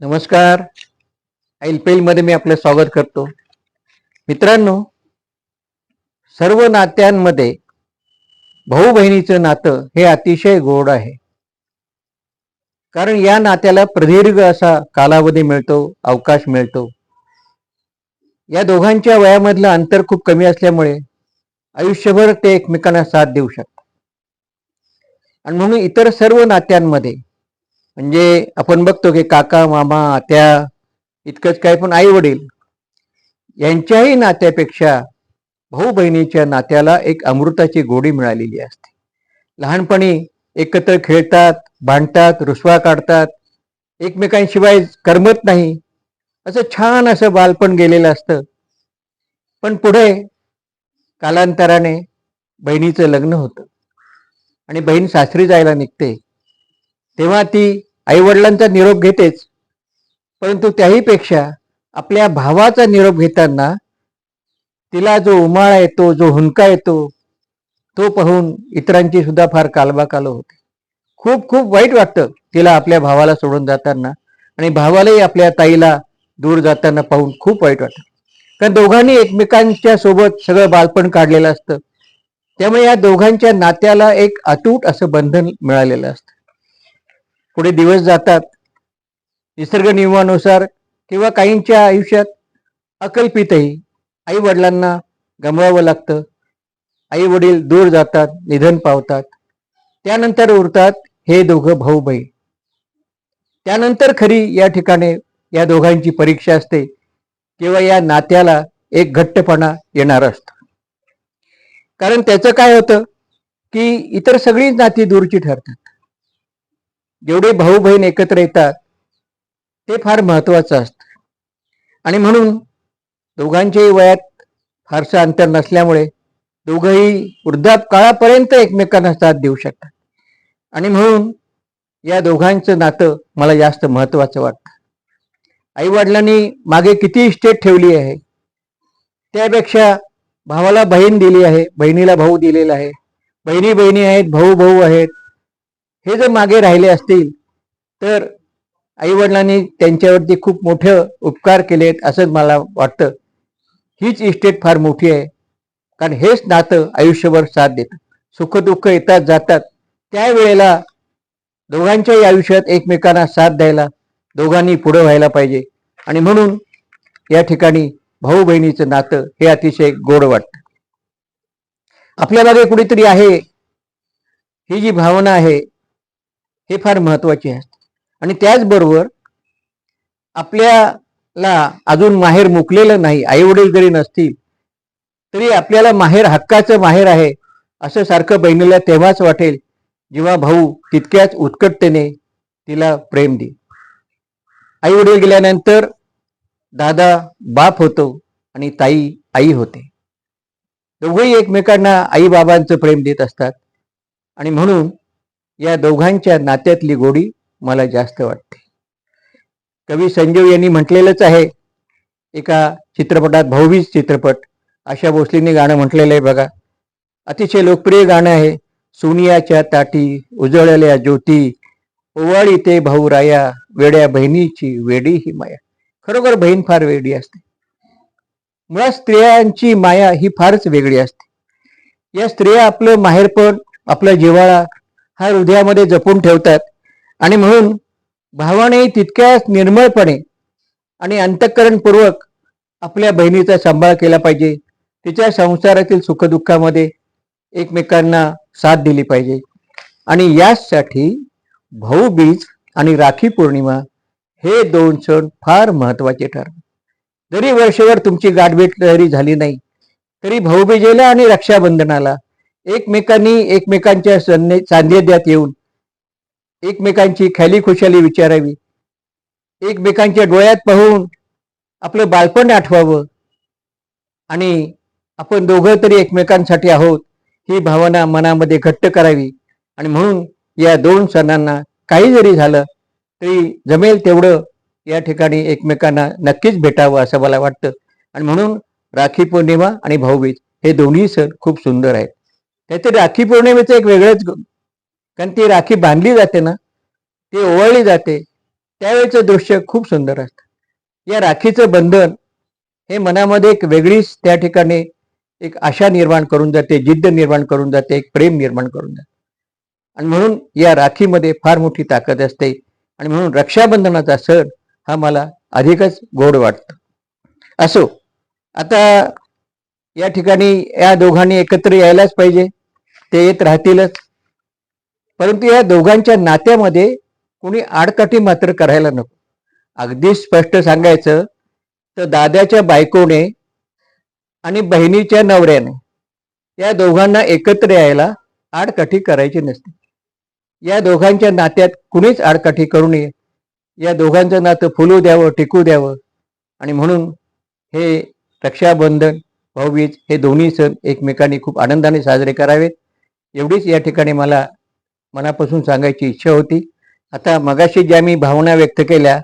नमस्कार. मध्ये मी आपलं स्वागत करतो. मित्रांनो सर्व नात्यांमध्ये भाऊ बहिणीचं नातं हे अतिशय गोड आहे. कारण या नात्याला प्रदीर्घ असा कालावधी मिळतो अवकाश मिळतो. या दोघांच्या वयामधलं अंतर खूप कमी असल्यामुळे आयुष्यभर ते एकमेकांना साथ देऊ शकतात. आणि म्हणून इतर सर्व नात्यांमध्ये म्हणजे आपण बघतो की काका मामा आत्या इतकंच काय पण आई वडील यांच्याही नात्यापेक्षा भाऊ बहिणीच्या नात्याला एक अमृताची गोडी मिळालेली असते. लहानपणी एकत्र खेळतात भांडतात रुसवा काढतात एकमेकांशिवाय करमत नाही. असं छान असं बालपण गेलेलं असतं. पण पुढे कालांतराने बहिणीचं लग्न होतं आणि बहीण सासरी जायला निघते. तेव्हा ती आईवडिलांचा निरोप घेतेच. परंतु त्याहीपेक्षा आपल्या भावाचा निरोप घेताना तिला जो उमाळा येतो जो हुंका येतो तो पाहून इतरांची सुद्धा फार कालबाकाल होते. खूप खूप वाईट वाटतं तिला आपल्या भावाला सोडून जाताना आणि भावालाही आपल्या ताईला दूर जाताना पाहून खूप वाईट वाटतं. कारण दोघांनी एकमेकांच्या सोबत सगळं बालपण काढलेलं असतं. त्यामुळे या दोघांच्या नात्याला एक अतूट असं बंधन मिळालेलं असतं. पुढे दिवस जातात. निसर्ग नियमानुसार किंवा काहींच्या आयुष्यात अकल्पितही आई वडिलांना गमवावं लागतं. आई वडील दूर जातात निधन पावतात. त्यानंतर उरतात हे दोघं भाऊ बहीण त्यानंतर खरी या ठिकाणी या दोघांची परीक्षा असते. किंवा या नात्याला एक घट्टपणा येणार असतो. कारण त्याचं काय होतं की इतर सगळीच नाती दूरची ठरतात. जेवढे भाऊ बहीण एकत्र येतात ते फार महत्वाचं असतं. आणि म्हणून दोघांच्याही वयात फारसं अंतर नसल्यामुळे दोघंही वृद्धाप काळापर्यंत एकमेकांना साथ देऊ शकतात. आणि म्हणून या दोघांचं नातं मला जास्त महत्वाचं वाटतं. आई वडिलांनी मागे किती इस्टेट ठेवली आहे त्यापेक्षा भावाला बहीण दिली आहे बहिणीला भाऊ दिलेला आहे. बहिणी बहिणी आहेत भाऊ भाऊ आहेत. हे जर मागे राहिले असतील तर आईवडिलांनी त्यांच्यावरती खूप मोठे उपकार केलेत असं मला वाटतं. हीच इस्टेट फार मोठी आहे. कारण हेच नातं आयुष्यभर साथ देतं. सुखदुःख येतात जातात. त्यावेळेला दोघांच्याही आयुष्यात एकमेकांना साथ द्यायला दोघांनी पुढं व्हायला पाहिजे. आणि म्हणून या ठिकाणी भाऊ बहिणीचं नातं हे अतिशय गोड वाटतं. आपल्या मागे कुणीतरी आहे. ही जी भावना आहे हे फार महत्त्वाचे असते आणि त्याचबरोबर आपल्याला अजून माहेर मुकलेलं नाही आई वडील जरी नसतील तरी आपल्याला माहेर हक्काचं माहेर आहे असं सारखं बहिणीला तेव्हाच वाटेल जेव्हा भाऊ तितक्याच उत्कटतेने तिला प्रेम दे आई वडील गेल्यानंतर दादा बाप होतो आणि ताई आई होते. दोघंही एकमेकांना आई बाबांचं प्रेम देत असतात. आणि म्हणून या दोघांच्या नात्यातली गोडी मला जास्त वाटते. कवी संजीव यांनी म्हटलेलंच आहे एका चित्रपटात भाऊबीज चित्रपट आशा भोसलेने गाणं म्हटलेलं आहे बघा. अतिशय लोकप्रिय गाणं आहे सोनियाच्या ताटी उजळल्या ज्योती ओवाळी ते भाऊ राया वेड्या बहिणीची वेडी ही माया. खरोखर बहीण फार वेगळी असते. मुळात स्त्रियांची माया ही फारच वेगळी असते. या स्त्रिया आपलं माहेरपण आपला जिव्हाळा हा हृदयामध्ये जपून ठेवतात. आणि म्हणून भावाने तितक्याच निर्मळपणे आणि अंतःकरणपूर्वक आपल्या बहिणीचा सांभाळ केला पाहिजे. तिच्या संसारातील सुखदुःखामध्ये एकमेकांना साथ दिली पाहिजे. आणि यासाठी भाऊबीज आणि राखी पौर्णिमा हे दोन सण फार महत्त्वाचे ठर जरी वर्षभर तुमची गाठभेट जरी झाली नाही तरी भाऊबीजेला आणि रक्षाबंधनाला एकमेकांनी एकमेकांच्या सन्ने सान्निध्यात येऊन एकमेकांची खाली खुशाली विचारावी एकमेकांच्या डोळ्यात पाहून आपलं बालपण आठवावं आणि आपण दोघं तरी एकमेकांसाठी आहोत ही भावना मनामध्ये घट्ट करावी. आणि म्हणून या दोन सणांना काही जरी झालं तरी जमेल तेवढं या ठिकाणी एकमेकांना नक्कीच भेटावं असं मला वाटतं. आणि म्हणून राखी पौर्णिमा आणि भाऊबीज हे दोन्ही सण खूप सुंदर आहेत. काहीतरी राखी पौर्णिमेचं एक वेगळंच कारण ती राखी बांधली जाते ना ती ओवाळली जाते. त्यावेळेचं दृश्य खूप सुंदर असतं. या राखीचं बंधन हे मनामध्ये एक वेगळीच त्या ठिकाणी एक आशा निर्माण करून जाते जिद्द निर्माण करून जाते एक प्रेम निर्माण करून जाते. आणि म्हणून या राखीमध्ये फार मोठी ताकद असते. आणि म्हणून रक्षाबंधनाचा सण हा मला अधिकच गोड वाटतो. असो आता या ठिकाणी या दोघांनी एकत्र यायलाच पाहिजे. ते येत राहतीलच. परंतु या दोघांच्या नात्यामध्ये कुणी आडकाठी मात्र करायला नको. अगदी स्पष्ट सांगायचं तर दादाच्या बायकोने आणि बहिणीच्या नवऱ्याने या दोघांना एकत्र यायला आडकाठी करायची नसते. या दोघांच्या नात्यात कुणीच आडकाठी करू नये. या दोघांचं नातं फुलू द्यावं टिकू द्यावं. आणि म्हणून हे रक्षाबंधन भाऊबीज हे दोन्ही सण एकमेकांनी खूप आनंदाने साजरे करावेत. एवढीच या ठिकाणी मला मनापासून सांगायची इच्छा होती. आता मगाशी ज्या मी भावना व्यक्त केल्या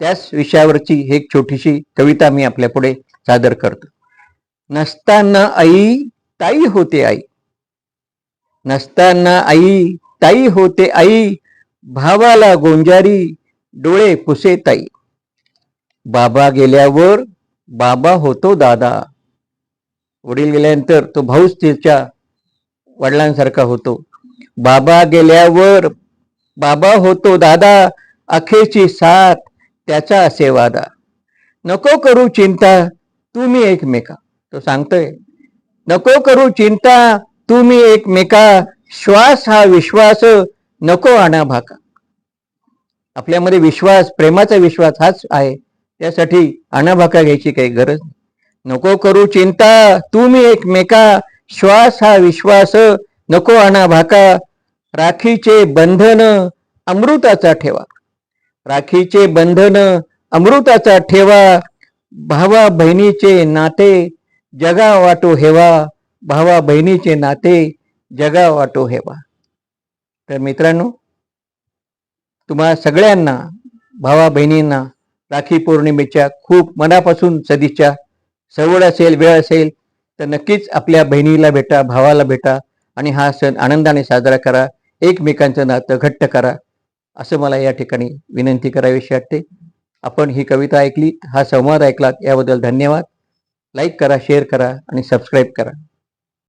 त्याच विषयावरची एक छोटीशी कविता मी आपल्या पुढे सादर करतो. नसताना आई ताई होते आई. नसताना आई ताई होते आई. भावाला गोंजारी डोळे पुसे ताई. बाबा गेल्यावर बाबा होतो दादा. वडील गेल्यानंतर तो भाऊच तिच्या वडिलांसारखा होतो. बाबा गेल्यावर बाबा होतो दादा अखेची साथ त्याचा असे वादा. नको करू चिंता तुम्ही एकमेका. तो सांगतोय नको करू चिंता तुम्ही एकमेका. श्वास हा विश्वास नको आणा भाका. आपल्यामध्ये विश्वास प्रेमाचा विश्वास हाच आहे. त्यासाठी आणाभाका घ्यायची काही गरज नाही. नको करू चिंता तुम्ही एकमेका. श्वास हा विश्वास नको आणा भाका. राखीचे बंधन अमृताचा ठेवा. राखीचे बंधन अमृताचा ठेवा. भावा बहिणीचे नाते जगा वाटो हेवा. भावा बहिणीचे नाते जगा वाटो हेवा. तर मित्रांनो तुम्हा सगळ्यांना भावा बहिणींना राखी पौर्णिमेच्या खूप मनापासून सदिच्छा. सवड असेल वेळ असेल तर नक्कीच आपल्या बहिणीला भेटा भावाला भेटा आणि हा सण आनंदाने साजरा करा. एकमेकांचं नातं घट्ट करा. असं मला या ठिकाणी विनंती करावीशी वाटते. आपण ही कविता ऐकली हा संवाद ऐकलात याबद्दल धन्यवाद. लाईक करा शेअर करा आणि सबस्क्राईब करा.